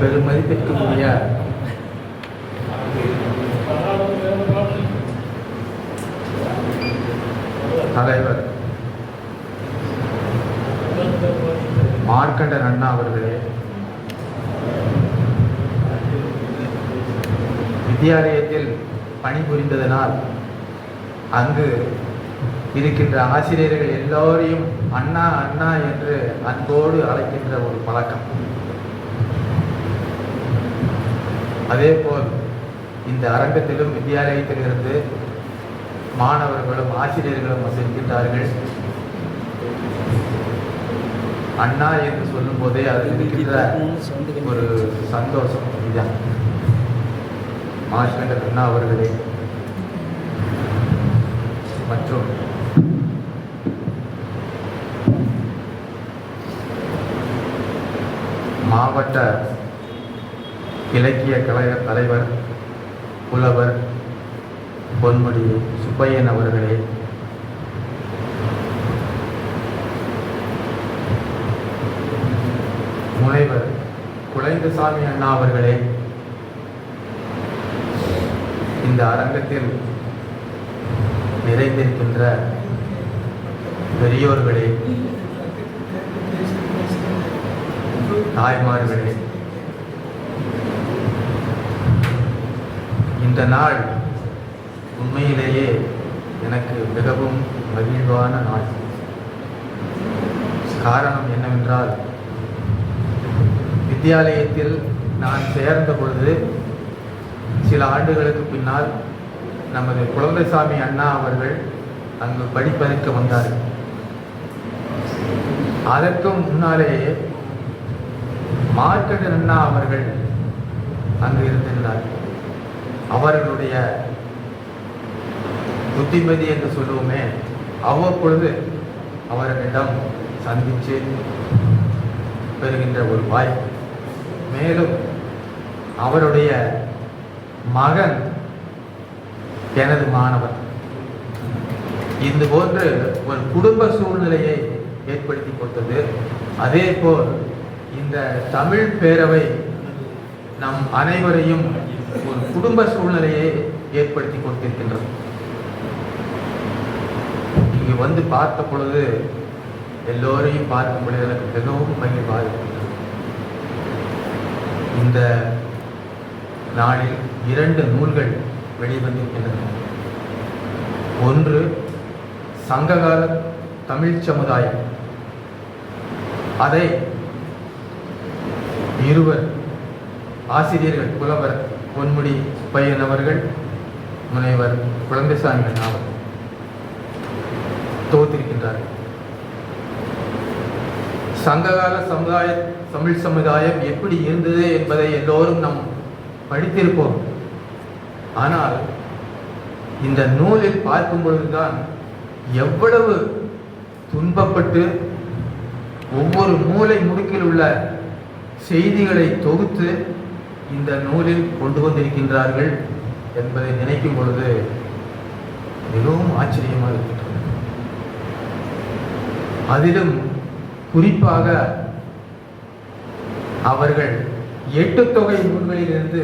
பெருமதிப்பிற்குரிய தலைவர். மார்க்கண்டன் அண்ணா அவர்களே. வித்தியாலயத்தில் பணிபுரிந்ததனால் அங்கு இருக்கின்ற ஆசிரியர்கள் எல்லோரையும் அண்ணா அண்ணா என்று அன்போடு அழைக்கின்ற ஒரு பழக்கம். அதே போல் இந்த அரங்கத்திலும் வித்தியாலயத்திலிருந்து மாணவர்களும் ஆசிரியர்களும் வசிக்கின்றார்கள் அண்ணா என்று சொல்லும் போதே அது இருக்கின்ற ஒரு சந்தோஷம். இதுதான் மாஸ்டர் அண்ணா அவர்களே. மற்றும் மாவட்ட இலக்கிய கழக தலைவர் புலவர் பொன்முடி சுப்பையன் அவர்களே. முனைவர் குலைந்தசாமி அண்ணா அவர்களே. இந்த அரங்கத்தில் நிறைந்திருக்கின்ற பெரியோர்களே தாய்மார்களே இந்த நாள் உண்மையிலேயே எனக்கு மிகவும் மகிழ்வான நாள். காரணம் என்னவென்றால் வித்தியாலயத்தில் நான் சேர்ந்த பொழுது சில ஆண்டுகளுக்கு பின்னால் நமது குழந்தைசாமி அண்ணா அவர்கள் அங்கு படிப்பதற்கு வந்தார்கள். அதற்கும் முன்னாலேயே மார்க்கண்டன் அண்ணா அவர்கள் அங்கு இருந்திருந்தார்கள். அவர்களுடைய புத்திமதி என்று சொல்லுவோமே அவ்வப்பொழுது அவர்களிடம் சந்தித்து பெறுகின்ற ஒரு வாய்ப்பு மேலும் அவருடைய மகன் எனது மாணவர் இது போன்று ஒரு குடும்ப சூழ்நிலையை ஏற்படுத்தி கொடுத்தது அதே போல் இந்த தமிழ் பேரவை நம் அனைவரையும் ஒரு குடும்ப சூழ்நிலையை ஏற்படுத்தி கொடுத்திருக்கின்றது இங்கு வந்து பார்த்த பொழுது எல்லோரையும் பார்க்கும் பொழுது எனக்கு மிகவும் மகிழ்வாக இருக்கின்றது. இந்த நாளில் இரண்டு நூல்கள் வெளிவந்திருக்கின்றன. ஒன்று சங்ககால தமிழ் சமுதாயம். அதை இருவர் ஆசிரியர்கள் புலவர் பொன்முடி பையன் அவர்கள் முனைவர் குழந்தைசாமி அண்ணா அவர்கள் தொகுத்திருக்கின்றார்கள் சங்ககால சமுதாய தமிழ் சமுதாயம் எப்படி இருந்தது என்பதை எல்லோரும் நாம் படித்திருப்போம். ஆனால் இந்த நூலில் பார்க்கும் பொழுதுதான் எவ்வளவு துன்பப்பட்டு ஒவ்வொரு மூலை முடுக்கில் உள்ள செய்திகளை தொகுத்து இந்த நூலில் கொண்டு வந்திருக்கின்றார்கள் என்பதை நினைக்கும் பொழுது மிகவும் ஆச்சரியமாக இருக்கின்றது அதிலும் குறிப்பாக அவர்கள் எட்டு தொகை நூல்களிலிருந்து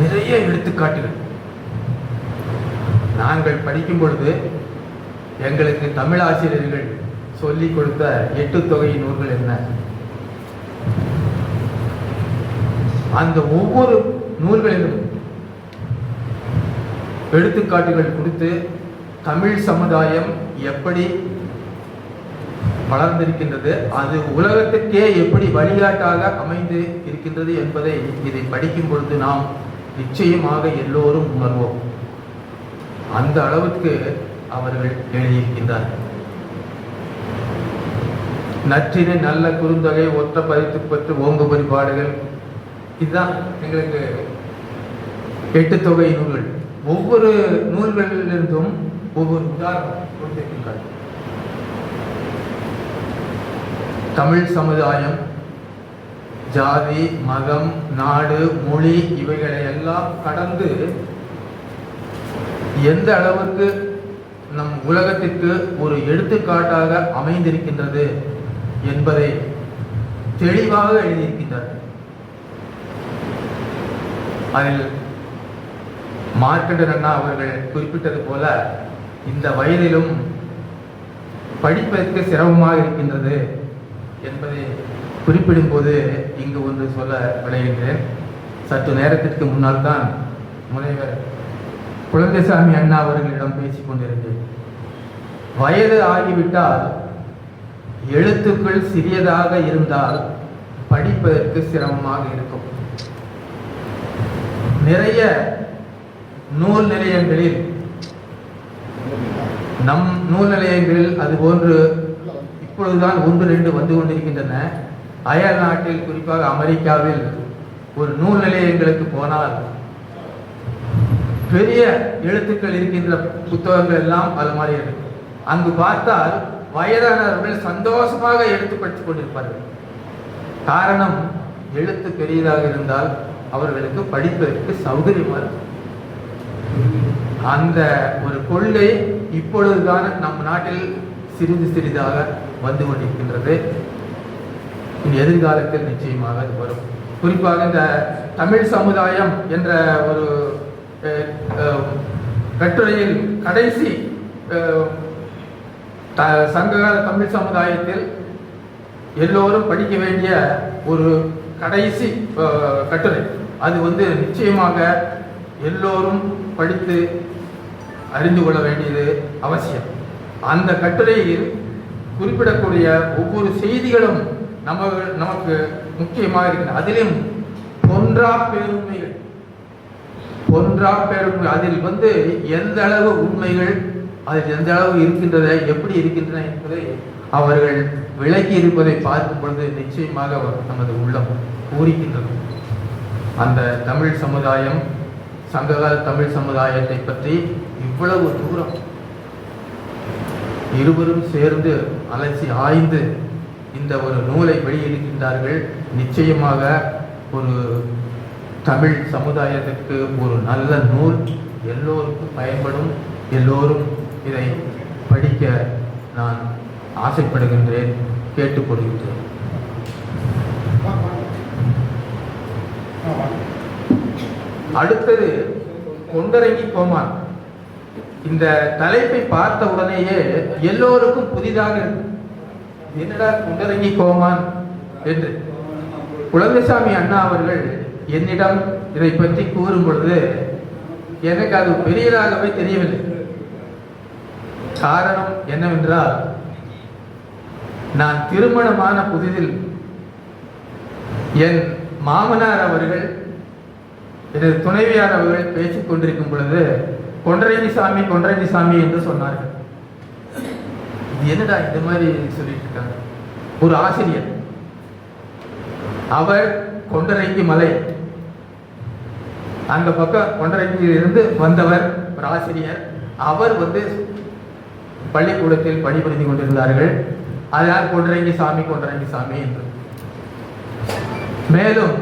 நிறைய எடுத்துக்காட்டுகள். நாங்கள் படிக்கும் பொழுது எங்களுக்கு தமிழ் ஆசிரியர்கள் சொல்லிக் கொடுத்த எட்டு தொகை நூல்கள் என்ன? அந்த ஒவ்வொரு நூல்களிலும் எடுத்துக்காட்டுகள் கொடுத்து தமிழ் சமுதாயம் எப்படி வளர்ந்திருக்கின்றது அது உலகத்திற்கே எப்படி வழிகாட்டாக அமைந்து இருக்கின்றது என்பதை இதை படிக்கும் பொழுது நாம் நிச்சயமாக எல்லோரும் உணர்வோம். அந்த அளவுக்கு அவர்கள் எழுதியிருக்கின்றார்கள். நற்றினை நல்ல குறுந்தொகை ஒத்த பதித்து பற்று ஓங்கு பாடுகள். இதுதான் எங்களுக்கு எட்டு தொகை நூல்கள். ஒவ்வொரு நூல்களிலிருந்தும் ஒவ்வொரு உதாரணம் கொடுத்திருக்கின்றார். தமிழ் சமுதாயம் ஜாதி மதம் நாடு மொழி இவைகளை எல்லாம் கடந்து எந்த அளவுக்கு நம் உலகத்திற்கு ஒரு எடுத்துக்காட்டாக அமைந்திருக்கின்றது என்பதை தெளிவாக எழுதியிருக்கின்றார்கள் அதில் மார்க்கண்டர் அண்ணா அவர்கள் குறிப்பிட்டது போல இந்த வயதிலும் படிப்பதற்கு சிரமமாக இருக்கின்றது என்பதை குறிப்பிடும்போது இங்கு ஒன்று சொல்ல விளைகின்றேன் சற்று நேரத்திற்கு முன்னால் தான் முனைவர் குழந்தைசாமி அண்ணா அவர்களிடம் பேசிக் கொண்டிருந்தேன். வயது ஆகிவிட்டால் எழுத்துக்கள் சிறியதாக இருந்தால் படிப்பதற்கு சிரமமாக இருக்கும். நிறைய நூல் நிலையங்களில் நம் நூல் நிலையங்களில் அது போன்று இப்பொழுதுதான் ஒன்று ரெண்டு வந்து கொண்டிருக்கின்றன. அயல் நாட்டில் குறிப்பாக அமெரிக்காவில் ஒரு நூல் நிலையங்களுக்கு போனால் பெரிய எழுத்துக்கள் இருக்கின்ற புத்தகங்கள் எல்லாம் அது மாதிரி இருக்கும். அங்கு பார்த்தால் வயதானவர்கள் சந்தோஷமாக எடுத்து படித்துக் கொண்டிருப்பார்கள் காரணம் எழுத்து பெரியதாக இருந்தால் அவர்களுக்கு படிப்பதற்கு சௌகரியமாக இருக்கும். அந்த ஒரு கொள்கை இப்பொழுதுதான் நம் நாட்டில் சிறிது சிறிதாக வந்து கொண்டிருக்கின்றது. எதிர்காலத்தில் நிச்சயமாக அது வரும். குறிப்பாக இந்த தமிழ் சமுதாயம் என்ற ஒரு கட்டுரையில் கடைசி அஹ், த- சங்ககால தமிழ் சமுதாயத்தில் எல்லோரும் படிக்க வேண்டிய ஒரு கடைசி கட்டுரை. அது வந்து நிச்சயமாக எல்லோரும் படித்து அறிந்து கொள்ள வேண்டியது அவசியம். அந்த கட்டுரையில் குறிப்பிடக்கூடிய ஒவ்வொரு செய்திகளும் நம்ம நமக்கு முக்கியமாக இருக்கிறது அதிலும் பொன்றா பெருமைகள் பொன்றா பெருமை அதில் வந்து எந்த அளவு உண்மைகள் அது எந்த அளவு இருக்கின்றன எப்படி இருக்கின்றன என்பதை அவர்கள் விலகி இருப்பதை பார்க்கும் பொழுது நிச்சயமாக நமது உள்ளம் பூரிக்கின்றது. அந்த தமிழ் சமுதாயம் சங்ககால தமிழ் சமுதாயத்தை பற்றி இவ்வளவு தூரம் இருவரும் சேர்ந்து அலசி ஆய்ந்து இந்த ஒரு நூலை வெளியிடுகின்றார்கள் நிச்சயமாக ஒரு தமிழ் சமுதாயத்திற்கு ஒரு நல்ல நூல் எல்லோருக்கும் பயன்படும் எல்லோரும் இதை படிக்க நான் ஆசைப்படுகின்றேன். கேட்டுக்கொள்கின்றேன். அடுத்தது கொண்டரங்கி கோமான். இந்த தலைப்பை பார்த்த உடனேயே எல்லோருக்கும் புதிதாக என்னடா குண்டரங்கி கோமான் என்று. குழந்தைசாமி அண்ணா அவர்கள் என்னிடம் இதை பற்றி கூறும் பொழுது எனக்கு அது பெரியதாகவே தெரியவில்லை. காரணம் என்னவென்றால் நான் திருமணமான புதிதில் என் மாமனார் அவர்கள் எனது துணைவியார் அவர்கள் பேசிக் கொண்டிருக்கும் பொழுது கொன்றரங்கி சாமி கொன்றரங்கி சாமி என்று சொன்னார்கள். இது என்னடா இந்த மாதிரி சொல்லிட்டு இருக்காங்க? ஒரு ஆசிரியர். அவர் கொண்டரங்கி மலை. அந்த பக்கம் கொண்டரங்கியில் இருந்து வந்தவர் ஒரு ஆசிரியர். அவர் வந்து பள்ளிக்கூடத்தில் பணிபுரிந்து கொண்டிருந்தார்கள். அதனால் கொண்டரங்கி சாமி கொண்டரங்கி சாமி என்று. மேலும்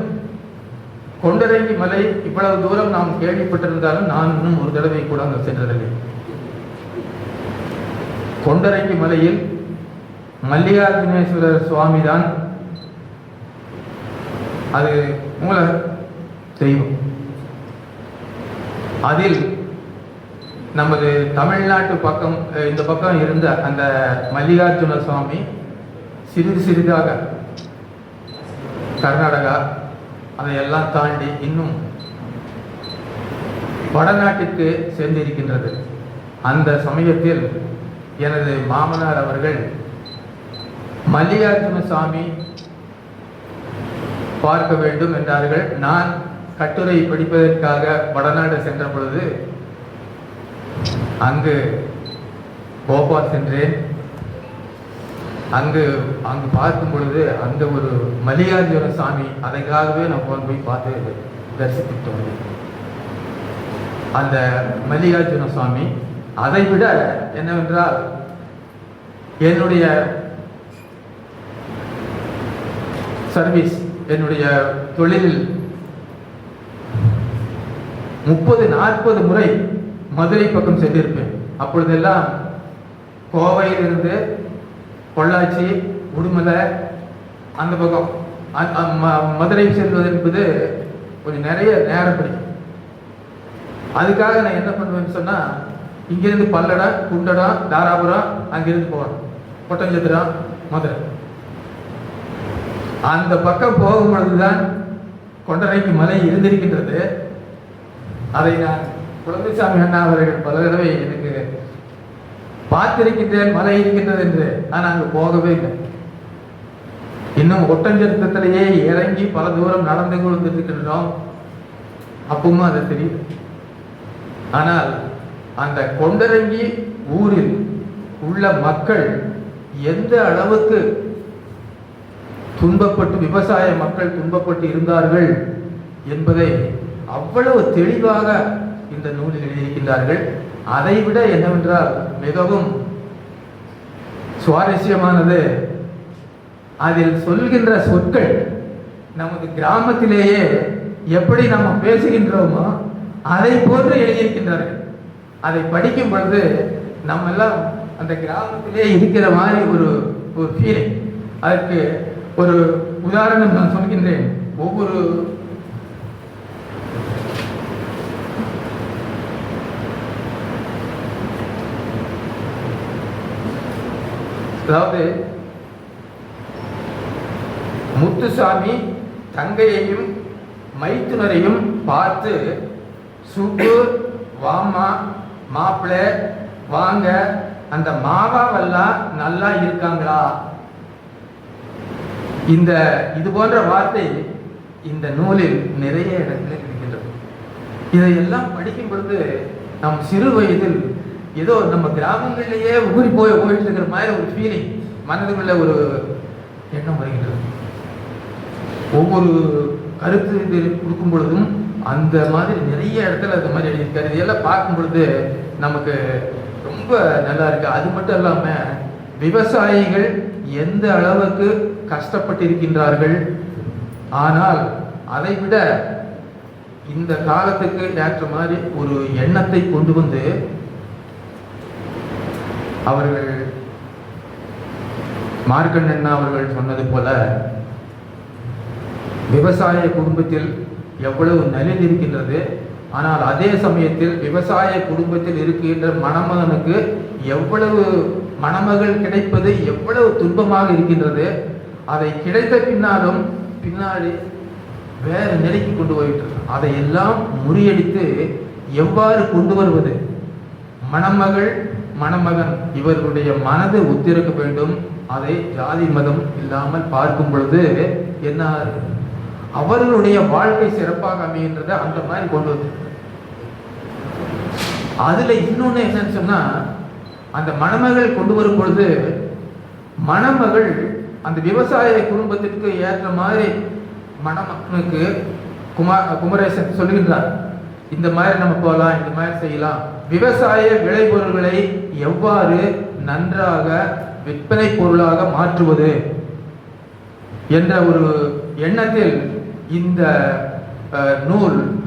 கொண்டரங்கி மலை இவ்வளவு தூரம் நாம் கேள்விப்பட்டிருந்தாலும் நான் இன்னும் ஒரு தடவை கூட அங்கு சென்றதில்லை. கொண்டரங்கி மலையில் மல்லிகார்ஜுனேஸ்வரர் சுவாமி தான் அது மூல தெய்வம் அதில் நமது தமிழ்நாட்டு பக்கம் இந்த பக்கம் இருந்த அந்த மல்லிகார்ஜுன சுவாமி சிறிது சிறிதாக கர்நாடகா அதையெல்லாம் தாண்டி இன்னும் வடநாட்டிற்கு சென்றிருக்கின்றது. அந்த சமயத்தில் எனது மாமனார் அவர்கள் மல்லிகார்ஜுன சாமி பார்க்க வேண்டும் என்றார்கள். நான் கட்டுரை படிப்பதற்காக வடநாடு சென்ற பொழுது அங்கு கோபா சென்றேன். அங்கு அங்கு பார்க்கும் பொழுது அந்த ஒரு மல்லிகார்ஜுன சாமி அதற்காகவே நான் போன் போய் பார்த்து தரிசித்துட்டு வந்தேன் அந்த மல்லிகார்ஜுன சுவாமி அதை விட என்னவென்றால் என்னுடைய சர்வீஸ் என்னுடைய தொழிலில் முப்பது நாற்பது முறை மதுரை பக்கம் சென்றிருப்பேன். அப்பொழுதெல்லாம் கோவையிலிருந்து பொள்ளாச்சி உடுமலை அந்த பக்கம். அ- மதுரை செல்வது என்பது கொஞ்சம் நிறைய நேரம் பிடிக்கும். அதுக்காக நான் என்ன பண்ணுவேன்னு சொன்னால் இங்கிருந்து பல்லடம் குண்டடம் தாராபுரம் அங்கிருந்து போவேன் கொட்டஞ்சத்திரம் மதுரை. அந்த பக்கம் போகும் பொழுதுதான் கொண்டரைக்கு மலை இருந்திருக்கின்றது. அதை நான் குழந்தைசாமி அண்ணா அவர்கள் பல தடவை எனக்கு பார்த்திருக்கின்றேன் மலை இருக்கின்றது என்று. நான் அங்கு போகவே இல்லை. இன்னும் ஒட்டஞ்சத்திரத்திலேயே இறங்கி பல தூரம் நடந்து கொண்டிருக்கின்றோம். அப்பவும் அது தெரியும் ஆனால் அந்த கொண்டரங்கி ஊரில் உள்ள மக்கள் எந்த அளவுக்கு துன்பப்பட்டு விவசாய மக்கள் துன்பப்பட்டு இருந்தார்கள் என்பதை அவ்வளவு தெளிவாக இந்த நூலில் எழுதியிருக்கின்றார்கள். அதைவிட என்னவென்றால் மிகவும் சுவாரஸ்யமானது. அதில் சொல்கின்ற சொற்கள் நமது கிராமத்திலேயே எப்படி நம்ம பேசுகின்றோமோ அதை போன்று எழுதியிருக்கின்றார்கள். அதை படிக்கும் பொழுது நம்ம எல்லாம் அந்த கிராமத்திலே இருக்கிற மாதிரி ஒரு ஒரு ஃபீலிங் அதற்கு ஒரு உதாரணம் நான் சொல்கின்றேன். ஒவ்வொரு அதாவது முத்துசாமி தங்கையையும் மைத்துனரையும் பார்த்து சுப்பு வாமா மாப்பிள்ள வாங்க அந்த மாவாவெல்லாம் நல்லா இருக்காங்களா? இந்த இது போன்ற வார்த்தை இந்த நூலில் நிறைய இடங்களில் இருக்கின்றது. இதையெல்லாம் படிக்கும் பொழுது நம் சிறு வயதில் ஏதோ நம்ம கிராமங்கள்லேயே ஊறி போய் போயிட்டு இருக்கிற மாதிரி ஒரு ஃபீலிங் மனதுக்குள்ள ஒரு எண்ணம் வருகின்றது. ஒவ்வொரு கருத்து இது கொடுக்கும் பொழுதும் அந்த மாதிரி நிறைய இடத்துல அந்த மாதிரி எழுதியிருக்காரு. இதெல்லாம் பார்க்கும் பொழுது நமக்கு ரொம்ப நல்லா இருக்கு. அது மட்டும் இல்லாம விவசாயிகள் எந்த அளவுக்கு கஷ்டப்பட்டிருக்கின்றார்கள்? ஆனால் அதை விட இந்த காலத்துக்கு ஏற்ற மாதிரி ஒரு எண்ணத்தை கொண்டு வந்து அவர்கள் மார்க்கண்ணண்ணா அவர்கள் சொன்னது போல விவசாய குடும்பத்தில் எவ்வளவு நலில் இருக்கின்றது ஆனால் அதே சமயத்தில் விவசாய குடும்பத்தில் இருக்கின்ற மணமகனுக்கு எவ்வளவு மணமகள் கிடைப்பது எவ்வளவு துன்பமாக இருக்கின்றது அதை கிடைத்த பின்னாலும் பின்னாடி வேறு நிலைக்கு கொண்டு போயிட்டு அதையெல்லாம் அதை எல்லாம் முறியடித்து எவ்வாறு கொண்டு வருவது? மணமகள் மணமகன் இவர்களுடைய மனது ஒத்திருக்க வேண்டும். அதை ஜாதி மதம் இல்லாமல் பார்க்கும் பொழுது என்ன அவர்களுடைய வாழ்க்கை சிறப்பாக அமைகின்றத அந்த மாதிரி கொண்டு வந்து அதுல இன்னொன்னு என்னன்னு சொன்னா அந்த மணமகள் கொண்டு வரும் பொழுது மணமகள் அந்த விவசாய குடும்பத்திற்கு ஏற்ற மாதிரி மணமகனுக்கு குமார் குமரேசன் சொல்லுகின்றார். இந்த மாதிரி நம்ம போகலாம் இந்த மாதிரி செய்யலாம். விவசாய விளைபொருள்களை எவ்வாறு நன்றாக விற்பனை பொருளாக மாற்றுவது என்ற ஒரு எண்ணத்தில் இந்த நூல்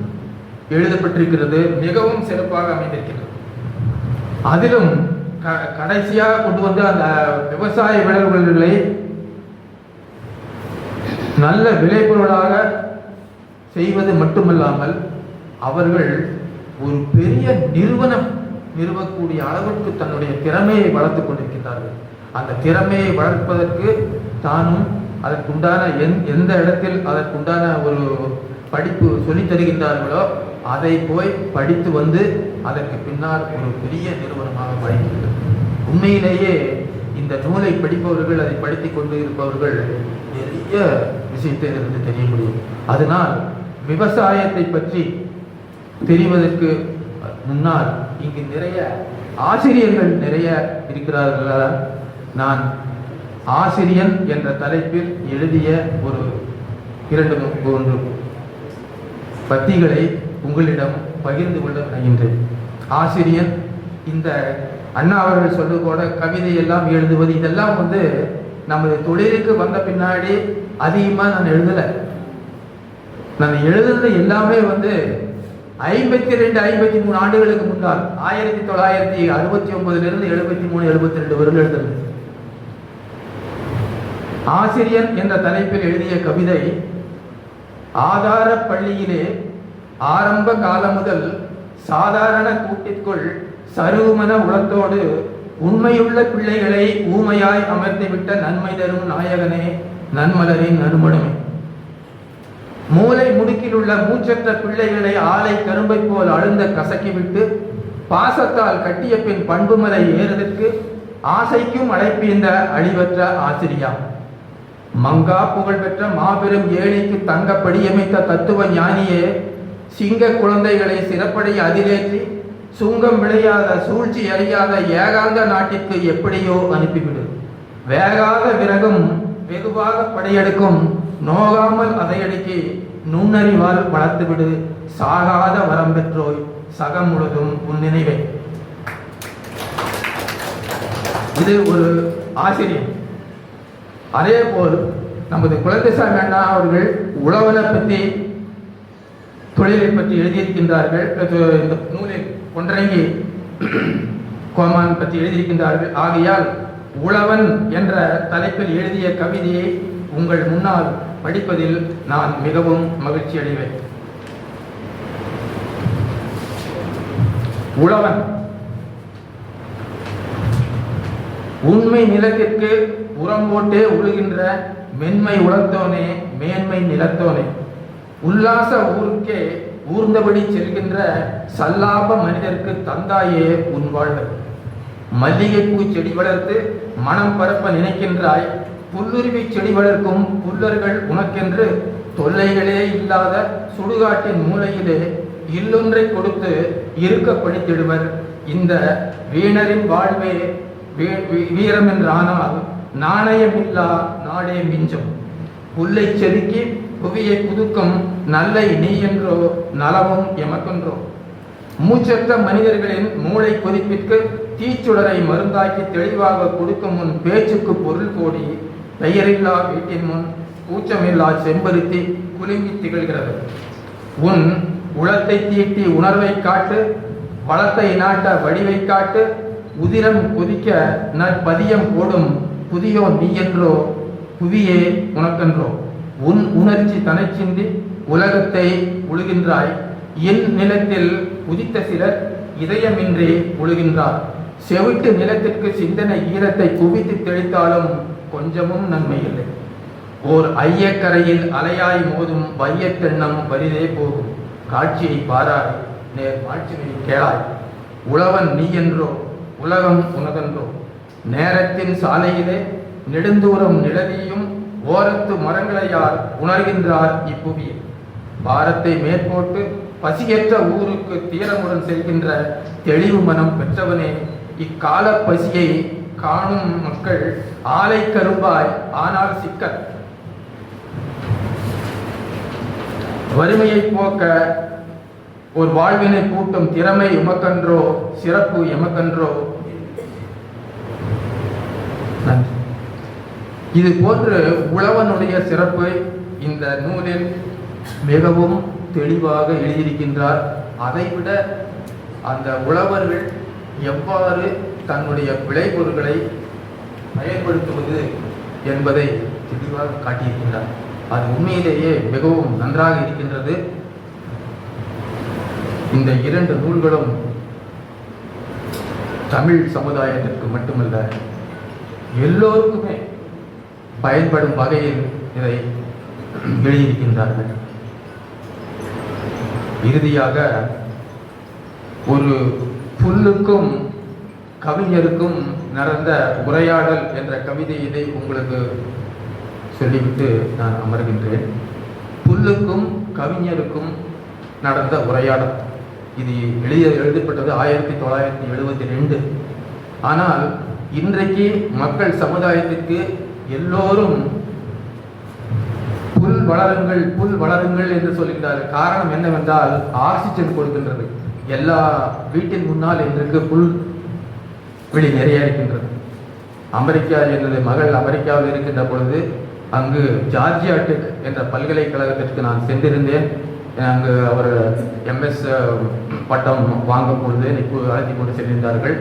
எழுதப்பட்டிருக்கிறது மிகவும் சிறப்பாக அமைந்திருக்கிறது. அதிலும் க- கடைசியாக கொண்டு வந்து அந்த விவசாய விளைவுகளை நல்ல விளைபொருளாக செய்வது மட்டுமல்லாமல் அவர்கள் ஒரு பெரிய நிறுவனம் நிறுவக்கூடிய அளவுக்கு தன்னுடைய திறமையை வளர்த்து கொண்டிருக்கின்றார்கள். அந்த திறமையை வளர்ப்பதற்கு தானும் அதற்குண்டான எந் எந்த இடத்தில் அதற்குண்டான ஒரு படிப்பு சொல்லித் தருகின்றார்களோ அதை போய் படித்து வந்து அதற்கு பின்னால் ஒரு பெரிய நிறுவனமாக படிக்கிறது உண்மையிலேயே இந்த நூலை படிப்பவர்கள் அதை படித்துக் கொண்டு இருப்பவர்கள் நிறைய விஷயத்தை இருந்து தெரிய முடியும். அதனால் விவசாயத்தை பற்றி தெரிவதற்கு முன்னால் இங்கு நிறைய ஆசிரியர்கள் நிறைய இருக்கிறார்களா? நான் ஆசிரியன் என்ற தலைப்பில் எழுதிய ஒரு இரண்டு ஒன்று பத்திகளை உங்களிடம் பகிர்ந்து கொள்ள விளைகின்றேன் ஆசிரியன் இந்த அண்ணா அவர்கள் சொல்வது கூட கவிதை எல்லாம் எழுதுவது இதெல்லாம் வந்து நமது தொழிலுக்கு வந்த பின்னாடி அதிகமாக நான் எழுதலை. நான் எழுதுனது எல்லாமே வந்து ஐம்பத்தி ரெண்டு ஐம்பத்தி மூணு ஆண்டுகளுக்கு முன்னால் ஆயிரத்தி தொள்ளாயிரத்தி அறுபத்தி ஒன்பதிலிருந்து எழுபத்தி மூணு எழுபத்தி ரெண்டு வருடம் எழுதுனது ஆசிரியன் என்ற தலைப்பில் எழுதிய கவிதை ஆதார பள்ளியிலே ஆரம்ப காலம் முதல் சாதாரண கூட்டிற்குள் சருமன உளத்தோடு உண்மையுள்ள பிள்ளைகளை ஊமையாய் அமர்த்திவிட்ட நன்மை தரும் நாயகனே நன்மலரின் நறுமணமே மூளை முடுக்கில் உள்ள மூச்சற்ற பிள்ளைகளை ஆலை கரும்பை போல் அழுந்த கசக்கிவிட்டு பாசத்தால் கட்டிய பின் பண்புமலை ஏறுதற்கு ஆசைக்கும் அழைப்பீந்த அழிவற்ற ஆசிரியா. மங்கா புகழ்பெற்ற மாபெரும் ஏழைக்கு தங்க படியமைத்த தத்துவ ஞானியே சிங்க குழந்தைகளை சிறப்படைய அதிலேற்றி சுங்கம் விளையாத சூழ்ச்சி அறியாத ஏகாந்த நாட்டிற்கு எப்படியோ அனுப்பிவிடு. வேகாத விறகும் வெகுவாக படையெடுக்கும் நோகாமல் அதையடுக்கி நுண்ணறிவால் வளர்த்துவிடு. சாகாத வரம் பெற்றோய் சகம் முழுதும் உன் நினைவே. இது ஒரு ஆசிரியர் அதே போல் நமது குழந்தைசாமி அண்ணா அவர்கள் உழவனை பற்றி தொழிலை பற்றி எழுதியிருக்கின்றார்கள். இந்த நூலில் ஒன்றங்கி கோமான் பற்றி எழுதியிருக்கின்றார்கள். ஆகையால் உழவன் என்ற தலைப்பில் எழுதிய கவிதையை உங்கள் முன்னால் படிப்பதில் நான் மிகவும் மகிழ்ச்சி அடைவேன் உழவன் உண்மை நிலத்திற்கு உரம் போட்டே உழுகின்ற மென்மை உழத்தோனே மேன்மை நிலத்தோனே. உல்லாச ஊருக்கே ஊர்ந்தபடி செல்கின்ற சல்லாப மனிதருக்கு தந்தாயே உன் வாழ்வு. மல்லிகைப்பூ செடி வளர்த்து மனம் பரப்ப நினைக்கின்றாய் புல்லுரிமை செடி வளர்க்கும் புல்லர்கள் உனக்கென்று தொல்லைகளே இல்லாத சுடுகாட்டின் மூலையிலே இல்லொன்றை கொடுத்து இருக்க படித்திடுவர். இந்த வீணரின் வாழ்வே வீரம் என்றானால் நாணயமில்லா நாடே மிஞ்சும். புல்லை செதுக்கி புவியை புதுக்கும் நல்லை நீ என்றோ நலமும் எமக்கென்றோ. மூச்சற்ற மனிதர்களின் மூளை கொதிப்பிற்கு தீச்சுடரை மருந்தாக்கி தெளிவாக கொடுக்கும் முன் பேச்சுக்கு பொருள் கோடி பெயரில்லா வீட்டின் முன் கூச்சமில்லா செம்பருத்தி குலுங்கி திகழ்கிறது. உன் உளத்தை தீட்டி உணர்வை காட்டு வளத்தை நாட்ட வடிவை காட்டு உதிரம் கொதிக்க நற்பதியம் போடும் புதியோ நீ என்றோ புவியே உனக்கென்றோ. உன் உணர்ச்சி தனை உலகத்தை உழுகின்றாய். என் நிலத்தில் உதித்த சிலர் இதயமின்றி உழுகின்றார். செவிட்டு நிலத்திற்கு சிந்தனை ஈரத்தை குவித்து தெளித்தாலும் கொஞ்சமும் நன்மை இல்லை ஓர் ஐயக்கரையில் அலையாய் மோதும் வையத்தெண்ணம் வரிதே போகும். காட்சியை பாராய் நேர் மாட்சிமை கேளாய். உழவன் நீ என்றோ உலகம் உனதென்றோ. நேரத்தின் சாலையிலே நெடுந்தூரம் நிழலியும் ஓரத்து மரங்களையார் உணர்கின்றார் இப்புவியில். பாரத்தை மேற்போட்டு பசியற்ற ஊருக்கு தீரமுடன் செல்கின்ற தெளிவு மனம் பெற்றவனே இக்கால பசியை காணும் மக்கள் ஆலை கரும்பாய் ஆனால் சிக்கல். வறுமையை போக்க ஒரு வாழ்வினை பூட்டும் திறமை உமக்கன்றோ சிறப்பு எமக்கன்றோ. நன்றி. இது போன்று உழவனுடைய சிறப்பு இந்த நூலில் மிகவும் தெளிவாக எழுதியிருக்கின்றார். அதைவிட அந்த உழவர்கள் எவ்வாறு தன்னுடைய விளைபொருட்களை பயன்படுத்துவது என்பதை தெளிவாக காட்டியிருக்கின்றார். அது உண்மையிலேயே மிகவும் நன்றாக இருக்கின்றது. இந்த இரண்டு நூல்களும் தமிழ் சமுதாயத்திற்கு மட்டுமல்ல எல்லோருக்குமே பயன்படும் வகையில் இதை எழுதியிருக்கின்றார்கள். இறுதியாக ஒரு புல்லுக்கும் கவிஞருக்கும் நடந்த உரையாடல் என்ற கவிதையினை உங்களுக்கு சொல்லிவிட்டு நான் அமர்கின்றேன். புல்லுக்கும் கவிஞருக்கும் நடந்த உரையாடல். இது எழுதிய எழுதப்பட்டது ஆயிரத்தி தொள்ளாயிரத்தி எழுபத்தி ரெண்டு. ஆனால் இன்றைக்கு மக்கள் சமுதாயத்திற்கு எல்லோரும் புல் வளருங்கள் புல் வளருங்கள் என்று சொல்கின்றார்கள். காரணம் என்னவென்றால் ஆக்சிஜன் கொடுக்கின்றது. எல்லா வீட்டின் முன்னால் இன்றைக்கு புல் வெளி நிறைய இருக்கின்றது. அமெரிக்கா எனது மகள் அமெரிக்காவில் இருக்கின்ற பொழுது அங்கு ஜார்ஜியா டெக் என்ற பல்கலைக்கழகத்திற்கு நான் சென்றிருந்தேன். அங்கு அவர் எம்எஸ் பட்டம் வாங்கும் பொழுது அழைத்து கொண்டு சென்றிருந்தார்கள்.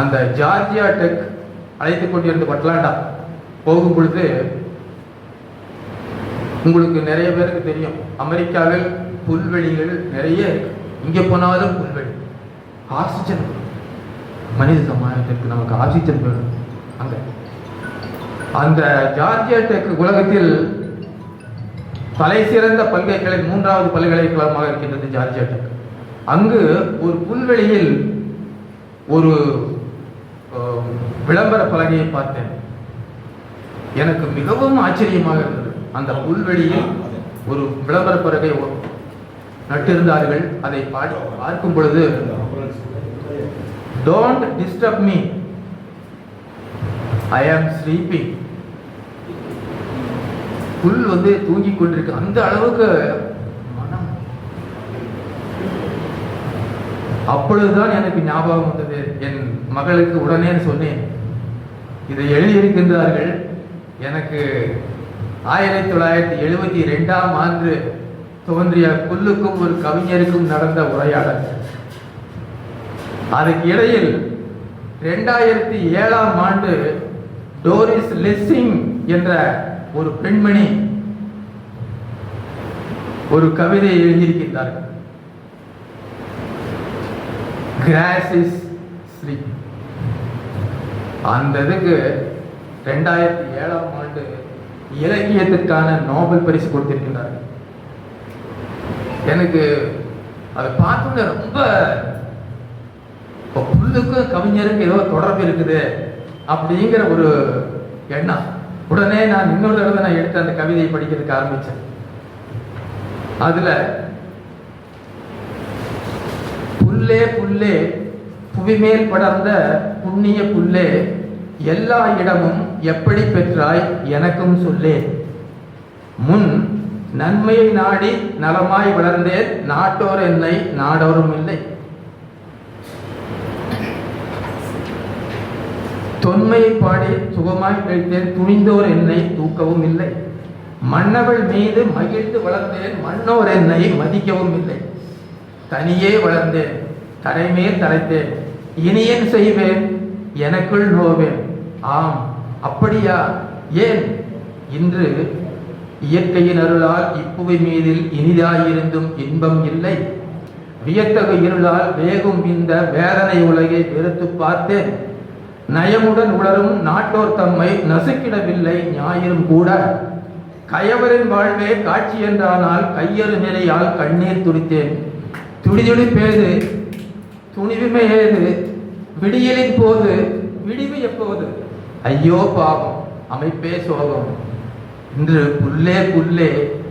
அந்த ஜார்ஜியா டெக் அழைத்து கொண்டிருந்த பட்லாண்டா போகும் பொழுது உங்களுக்கு நிறைய பேருக்கு தெரியும். அமெரிக்காவில் புல்வெளிகள் நிறைய இருக்கு. இங்கே போனாலும் புல்வெளி ஆக்சிஜன் மனித சமுதாயத்திற்கு நமக்கு ஆக்சிஜன் வேணும் அங்க. அந்த ஜார்ஜியா டெக் உலகத்தில் தலை சிறந்த பல்கலைக்கழக மூன்றாவது பல்கலைக்கழகமாக இருக்கின்றது ஜார்ஜியா டெக். அங்கு ஒரு புல்வெளியில் ஒரு விளம்பர பலகையை பார்த்தேன். எனக்கு மிகவும் ஆச்சரியமாக இருந்தது. அந்த புல்வெளியில் ஒரு விளம்பர பலகை நட்டிருந்தார்கள். அதை பார்க்கும் பொழுது டோன்ட் டிஸ்டர்ப் மீ ஐ ஆம் ஸ்லீப்பிங் புல் வந்து தூங்கிக் கொண்டிருக்கு. அந்த அளவுக்கு மனம். அப்பொழுதுதான் எனக்கு ஞாபகம் வந்தது. என் மகளுக்கு உடனே சொன்னேன். இதை எழுதியிருக்கின்றார்கள். எனக்கு ஆயிரத்தி தொள்ளாயிரத்தி எழுபத்தி ரெண்டாம் ஆண்டு தோன்றிய புல்லுக்கும் ஒரு கவிஞருக்கும் நடந்த உரையாடல். அதுக்கு இடையில் ரெண்டாயிரத்தி ஏழாம் ஆண்டு டோரிஸ் லெஸ்ஸிங் என்ற ஒரு பெண்மணி ஒரு கவிதை எழுதியிருக்கின்றார்கள். கிராஸ் இஸ் ஸ்லீப் அந்த இதுக்கு ரெண்டாயிரத்தி ஏழாம் ஆண்டு இலக்கியத்திற்கான நோபல் பரிசு கொடுத்திருக்கின்றார்கள். எனக்கு அதை பார்த்தோன்னே ரொம்ப இப்போ புல்லுக்கும் கவிஞருக்கும் ஏதோ தொடர்பு இருக்குது அப்படிங்கிற ஒரு எண்ணம். உடனே நான் இன்னொரு தடவை நான் எடுத்து அந்த கவிதையை படிக்கிறதுக்கு ஆரம்பித்தேன் அதில் புல்லே புல்லே புவிமேல் படர்ந்த புண்ணிய புல்லே எல்லா இடமும் எப்படி பெற்றாய் எனக்கும் சொல்லே. முன் நன்மையை நாடி நலமாய் வளர்ந்தேன் நாட்டோர் என்னை நாடோரும் இல்லை. தொன்மையை பாடி சுகமாய் கழித்தேன் துணிந்தோர் என்னை தூக்கவும் இல்லை. மன்னவள் மீது மகிழ்ந்து வளர்ந்தேன் மன்னோர் என்னை மதிக்கவும் இல்லை. தனியே வளர்ந்தேன் தரைமே தலைத்தேன் இனியன் செய்வேன் எனக்குள் நோவேன். ஆம் அப்படியா? ஏன்? இன்று இயற்கையின் அருளால் இப்புவி மீதில் இனிதாயிருந்தும் இன்பம் இல்லை. வியத்தகு இருளால் வேகும் இந்த வேதனை உலகை வெறுத்து பார்த்தேன். நயமுடன் உளரும் நாட்டோர் தம்மை நசுக்கிடவில்லை ஞாயிறும் கூட. கயவரின் வாழ்வே காட்சி என்றானால் கையறு நிலையால் கண்ணீர் துடித்தேன். துடிதுடிப்பேது துணிவுமை ஏது? விடியலின் போது விடிவு எப்போது? ஐயோ பாவம் அமைப்பே சோகம். இன்று புல்லே புல்லே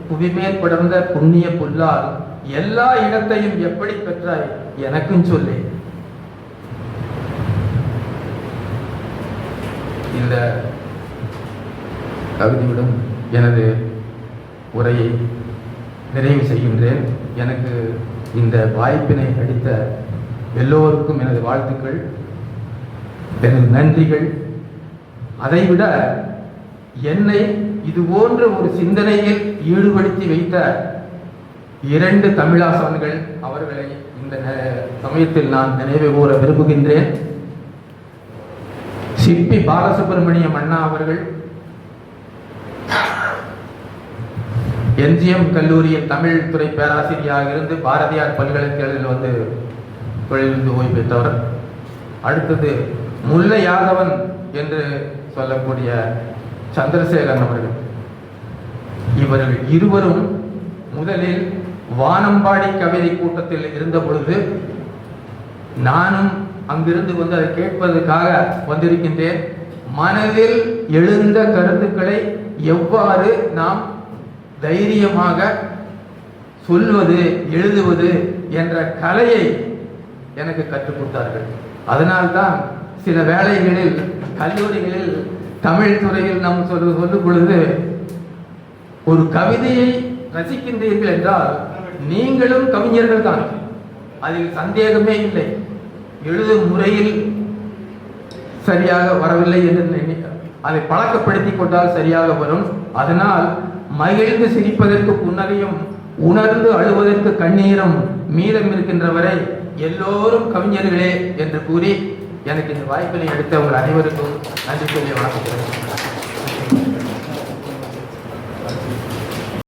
புவிமேல் படர்ந்த புண்ணிய புல்லால் எல்லா இடத்தையும் எப்படி பெற்றாய்? எனக்கும் சொல்லு. இந்த கவிதையுடன் எனது உரையை நிறைவு செய்கின்றேன். எனக்கு இந்த வாய்ப்பினை அளித்த எல்லோருக்கும் எனது வாழ்த்துக்கள் எனது நன்றிகள். அதைவிட என்னை இது போன்ற ஒரு சிந்தனையில் ஈடுபடுத்தி வைத்த இரண்டு தமிழாசான்கள் அவர்களை இந்த சமயத்தில் நான் நினைவு கூற விரும்புகின்றேன். சிப்பி பாலசுப்ரமணியம் அண்ணா அவர்கள் எம்ஜிஎம் கல்லூரியின் தமிழ் துறை பேராசிரியராக இருந்து பாரதியார் பல்கலைக்கழகத்தில் வந்து தொழிலிருந்து ஓய்வு பெற்றவர். அடுத்தது முல்லை யாதவன் என்று சொல்லக்கூடிய சந்திரசேகரன் அவர்கள். இவர்கள் இருவரும் முதலில் வானம்பாடி கவிதை கூட்டத்தில் இருந்த பொழுது நானும் அங்கிருந்து வந்து அதை கேட்பதற்காக வந்திருக்கின்றேன். மனதில் எழுந்த கருத்துக்களை எவ்வாறு நாம் தைரியமாக சொல்வது எழுதுவது என்ற கலையை எனக்கு கற்றுக் கொடுத்தார்கள். அதனால்தான் சில வேலைகளில் கல்லூரிகளில் தமிழ் துறையில் நாம் சொல்ல சொல்லும் பொழுது ஒரு கவிதையை ரசிக்கின்றீர்கள் என்றால் நீங்களும் கவிஞர்கள் தான் அதில் சந்தேகமே இல்லை. எழுதும் முறையில் சரியாக வரவில்லை என்று அதை பழக்கப்படுத்திக் கொண்டால் சரியாக வரும். அதனால் மகிழ்ந்து சிரிப்பதற்கு புன்னகையும் உணர்ந்து அழுவதற்கு கண்ணீரும் மீதம் இருக்கின்ற வரை எல்லோரும் கவிஞர்களே என்று கூறி எனக்கு இந்த வாய்ப்பினை எடுத்த உங்கள் அனைவருக்கும் நன்றி சொல்லி வணக்கம்